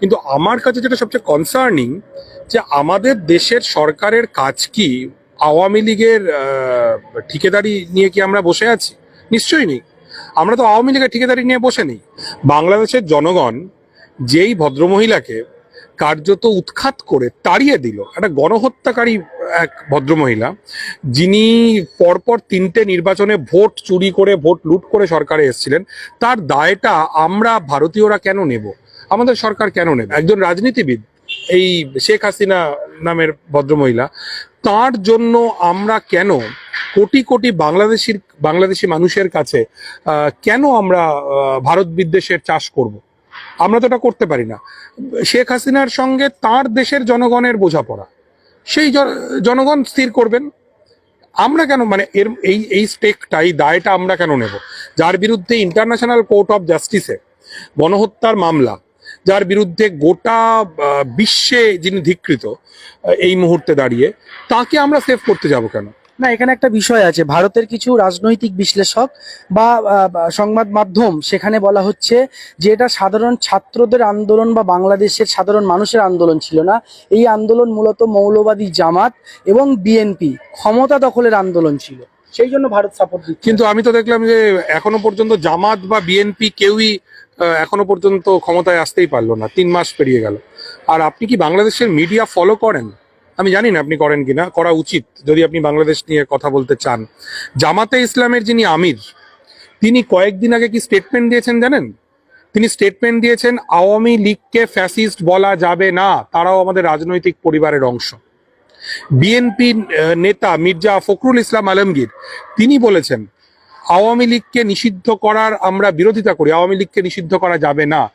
কিন্তু আমার কাছে যেটা সবচেয়ে কনসার্নিং যে আমাদের দেশের সরকারের কাজ কি? আওয়ামী লীগের ঠিকাদারি নিয়ে কি আমরা বসে আছি? নিশ্চয়ই নেই। আমরা তো আওয়ামী লীগের ঠিকাদারি নিয়ে বসে নেই। বাংলাদেশের জনগণ যেই ভদ্রমহিলাকে কার্যত উৎখাত করে তাড়িয়ে দিল, একটা গণহত্যাকারী এক ভদ্রমহিলা, যিনি পরপর তিনটে নির্বাচনে ভোট চুরি করে, ভোট লুট করে সরকারে এসেছিলেন, তার দায়টা আমরা ভারতীয়রা কেন নেব? আমাদের সরকার কেন নেবে? একজন রাজনীতিবিদ, এই শেখ হাসিনা নামের ভদ্রমহিলা, তার জন্য আমরা কেন কোটি কোটি বাংলাদেশির, বাংলাদেশি মানুষের কাছে কেন আমরা ভারত বিদ্বেষের চাষ করব? আমরা তো এটা করতে পারি না। শেখ হাসিনার সঙ্গে তার দেশের জনগণের বোঝাপড়া, সেই জন- জনগণ স্থির করবেন। আমরা কেন মানে এর, এই এই স্টেকটা এই দায়টা আমরা কেন নেব? যার বিরুদ্ধে ইন্টারন্যাশনাল কোর্ট অফ জাস্টিসে গণহত্যার মামলা যার বিরুদ্ধে গোটা বিশ্বে যিনি ধিকৃত এই মুহূর্তে দাঁড়িয়ে তাকে আমরা সেভ করতে যাব কেন? না এখানে একটা বিষয় আছে। ভারতের কিছু রাজনৈতিক বিশ্লেষক বা সংবাদ মাধ্যম সেখানে বলা হচ্ছে যে এটা সাধারণ ছাত্রদের আন্দোলন বা বাংলাদেশের সাধারণ মানুষের আন্দোলন ছিল না। এই আন্দোলন মূলত মৌলবাদী জামাত এবং বিএনপি ক্ষমতা দখলের আন্দোলন ছিল। সেই জন্য ভারত সাপোর্ট কিন্তু আমি তো দেখলাম যে এখনও পর্যন্ত জামাত বা বিএনপি কেউই এখনও পর্যন্ত ক্ষমতায় আসতেই পারল না। তিন মাস পেরিয়ে গেল। আর আপনি কি বাংলাদেশের মিডিয়া ফলো করেন? আমি জানি না আপনি করেন কিনা, করা উচিত। যদি আপনি বাংলাদেশ নিয়ে কথা বলতে চান। জামাতে ইসলামের যিনি আমির, তিনি কয়েকদিন আগে কি স্টেটমেন্ট দিয়েছেন জানেন? তিনি স্টেটমেন্ট দিয়েছেন, আওয়ামী লীগকে ফ্যাসিস্ট বলা যাবে না, তারাও আমাদের রাজনৈতিক পরিবারের অংশ। বিএনপি নেতা মির্জা ফখরুল ইসলাম আলমগীর, তিনি বলেছেন আওয়ামী লীগকে নিষিদ্ধ করার আমরা বিরোধিতা করি, আওয়ামী লীগকে নিষিদ্ধ করা যাবে না।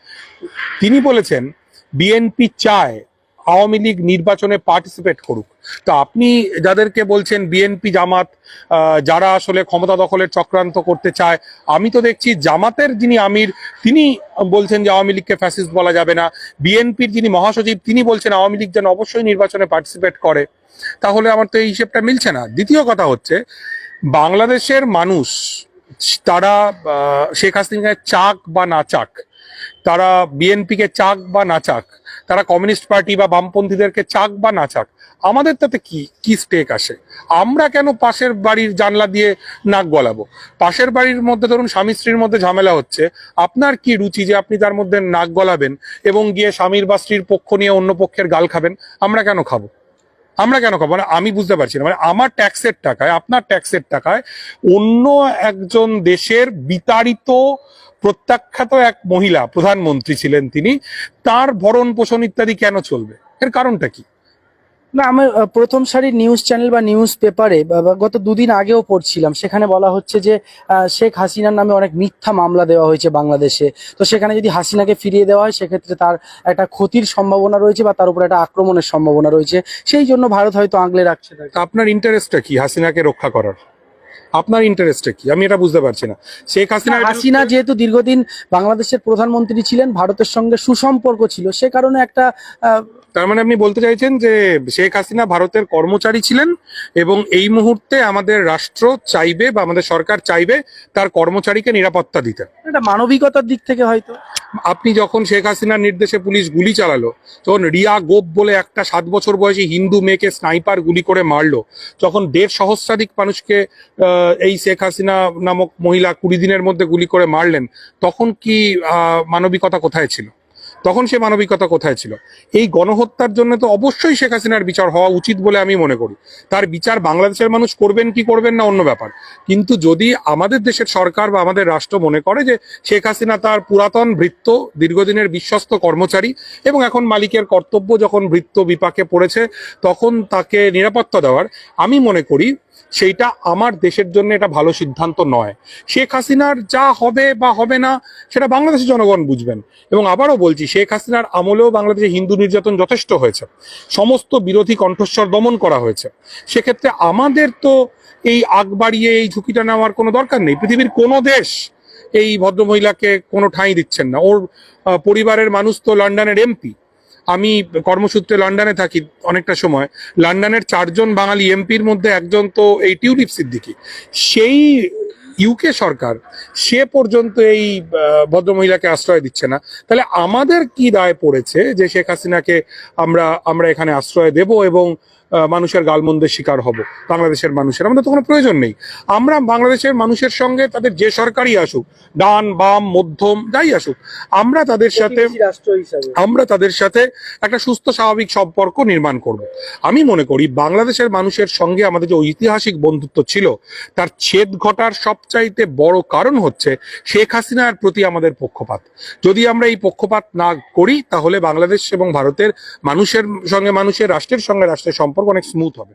তিনি বলেছেন, বিএনপি চায় আওয়ামী লীগ নির্বাচনে পার্টিসিপেট করুক। তো আপনি যাদেরকে বলছেন বিএনপি জামাত যারা আসলে ক্ষমতা দখলের চক্রান্ত করতে চায়, আমি তো দেখছি জামাতের যিনি আমির, তিনি বলছেন যে আওয়ামী লীগকে ফ্যাসিস্ট বলা যাবে না। বিএনপির যিনি মহাসচিব, তিনি বলছেন আওয়ামী লীগ যেন অবশ্যই নির্বাচনে পার্টিসিপেট করে। তাহলে আমার তো এই হিসেবটা মিলছে না। দ্বিতীয় কথা হচ্ছে, বাংলাদেশের মানুষ, তারা শেখ হাসিনাকে চাক বা না চাক, তারা বিএনপিকে চাক বা না চাক তারা কমিউনিস্ট পার্টি বা বামপন্থীদেরকে চাক বা না চাক, আমাদের তাতে কি কি স্টেক আসে? আমরা কেন পাশের বাড়ির জানলা দিয়ে নাক গলাবো? পাশের বাড়ির মধ্যে ধরুন স্বামী স্ত্রীর মধ্যে ঝামেলা হচ্ছে, আপনার কি রুচি যে আপনি তার মধ্যে নাক গলাবেন এবং গিয়ে স্বামীর বা স্ত্রীর পক্ষ নিয়ে অন্য পক্ষের গাল খাবেন, আমরা কেন খাব? আমরা কেন খাব? মানে আমি বুঝতে পারছি না। মানে আমার ট্যাক্সের টাকায়, আপনার ট্যাক্সের টাকায় অন্য একজন দেশের বিতাড়িত প্রত্যাখ্যাত এক মহিলা প্রধানমন্ত্রী ছিলেন তিনি তার ভরণ পোষণ ইত্যাদি কেন চলবে? এর কারণটা কি? না আমি প্রথম সারির নিউজ চ্যানেল বা নিউজ পেপারে গত দুদিন আগেও পড়ছিলাম সেখানে বলা হচ্ছে যে শেখ হাসিনার নামে অনেক মিথ্যা মামলা দেওয়া হয়েছে বাংলাদেশে। তো সেখানে যদি হাসিনাকে ফিরিয়ে দেওয়া হয় সেক্ষেত্রে তার একটা ক্ষতির সম্ভাবনা রয়েছে বা তার উপর একটা আক্রমণের সম্ভাবনা রয়েছে। সেই জন্য ভারত হয়তো আগলে রাখছে। আপনার ইন্টারেস্টটা কি হাসিনাকে রক্ষা করার? আপনার ইন্টারেস্টটা কি? আমি এটা বুঝতে পারছি না। শেখ হাসিনা হাসিনা যেহেতু দীর্ঘদিন বাংলাদেশের প্রধানমন্ত্রী ছিলেন ভারতের সঙ্গে সুসম্পর্ক ছিল সে কারণে একটা তার মানে আপনি বলতে চাইছেন যে শেখ হাসিনা ভারতের কর্মচারী ছিলেন এবং এই মুহূর্তে আমাদের রাষ্ট্র চাইবে বা আমাদের সরকার চাইবে তার কর্মচারীকে নিরাপত্তা দিতে। একটা মানবিকতার দিক থেকে হয়তো। আপনি যখন শেখ হাসিনার নির্দেশে পুলিশ গুলি চালালো তখন রিয়া গোপ বলে একটা সাত বছর বয়সী হিন্দু মেয়েকে স্নাইপার গুলি করে মারলো যখন দেড় সহস্রাধিক মানুষকে আহ, এই শেখ হাসিনা নামক মহিলা কুড়ি দিনের মধ্যে গুলি করে মারলেন, তখন কি মানবিকতা কোথায় ছিল? তখন সে মানবিকতা কোথায় ছিল? এই গণহত্যার জন্য তো অবশ্যই শেখ হাসিনার বিচার হওয়া উচিত বলে আমি মনে করি। তার বিচার বাংলাদেশের মানুষ করবেন কি করবেন না অন্য ব্যাপার। কিন্তু যদি আমাদের দেশের সরকার বা আমাদের রাষ্ট্র মনে করে যে শেখ হাসিনা তার পুরাতন ভৃত্য, দীর্ঘদিনের বিশ্বস্ত কর্মচারী এবং এখন মালিকের কর্তব্য যখন ভৃত্য বিপাকে পড়েছে, তখন তাকে নিরাপত্তা দেওয়ার, আমি মনে করি সেইটা আমার দেশের জন্য এটা ভালো সিদ্ধান্ত নয়। শেখ হাসিনার যা হবে বা হবে না, সেটা বাংলাদেশের জনগণ বুঝবেন। এবং আবারও বলছি, শেখ হাসিনার আমলেও বাংলাদেশে হিন্দু নির্যাতন যথেষ্ট হয়েছে। সমস্ত বিরোধী কণ্ঠস্বর দমন করা হয়েছে। সেক্ষেত্রে আমাদের তো এই আগ বাড়িয়ে এই ঝুঁকিটা নেওয়ার কোনো দরকার নেই। পৃথিবীর কোনো দেশ এই ভদ্রমহিলাকে কোনো ঠাঁই দিচ্ছেন না। ওর পরিবারের মানুষ তো লন্ডনের এমপি। আমি কর্মসূত্রে লন্ডনে থাকি অনেকটা সময়, লন্ডনের চারজন বাঙালি এমপির মধ্যে একজন তো এই টিউলিপ সিদ্দিকি। সেই ইউকে সরকার সে পর্যন্ত এই ভদ্রমহিলাকে আশ্রয় দিচ্ছে না। তাহলে আমাদের কি দায় পড়েছে যে শেখ হাসিনাকে আমরা আমরা এখানে আশ্রয় দেব এবং মানুষের গালমন্দের শিকার হব বাংলাদেশের মানুষের? আমাদের তো কোনো প্রয়োজন নেই। আমরা বাংলাদেশের মানুষের সঙ্গে তাদের যে সরকারই আসুক ডান বাম মধ্যম যাই আসুক আমরা তাদের সাথে আমরা তাদের সাথে একটা সুস্থ স্বাভাবিক সম্পর্ক নির্মাণ করব। আমি মনে করি বাংলাদেশের মানুষের সঙ্গে আমাদের যে ঐতিহাসিক বন্ধুত্ব ছিল তার ছেদ ঘটার সবচাইতে বড় কারণ হচ্ছে শেখ হাসিনার প্রতি আমাদের পক্ষপাত। যদি আমরা এই পক্ষপাত না করি, তাহলে বাংলাদেশ এবং ভারতের মানুষের সঙ্গে, মানুষের রাষ্ট্রের সঙ্গে রাষ্ট্রের সম্পর্ক অনেক স্মুথ হবে।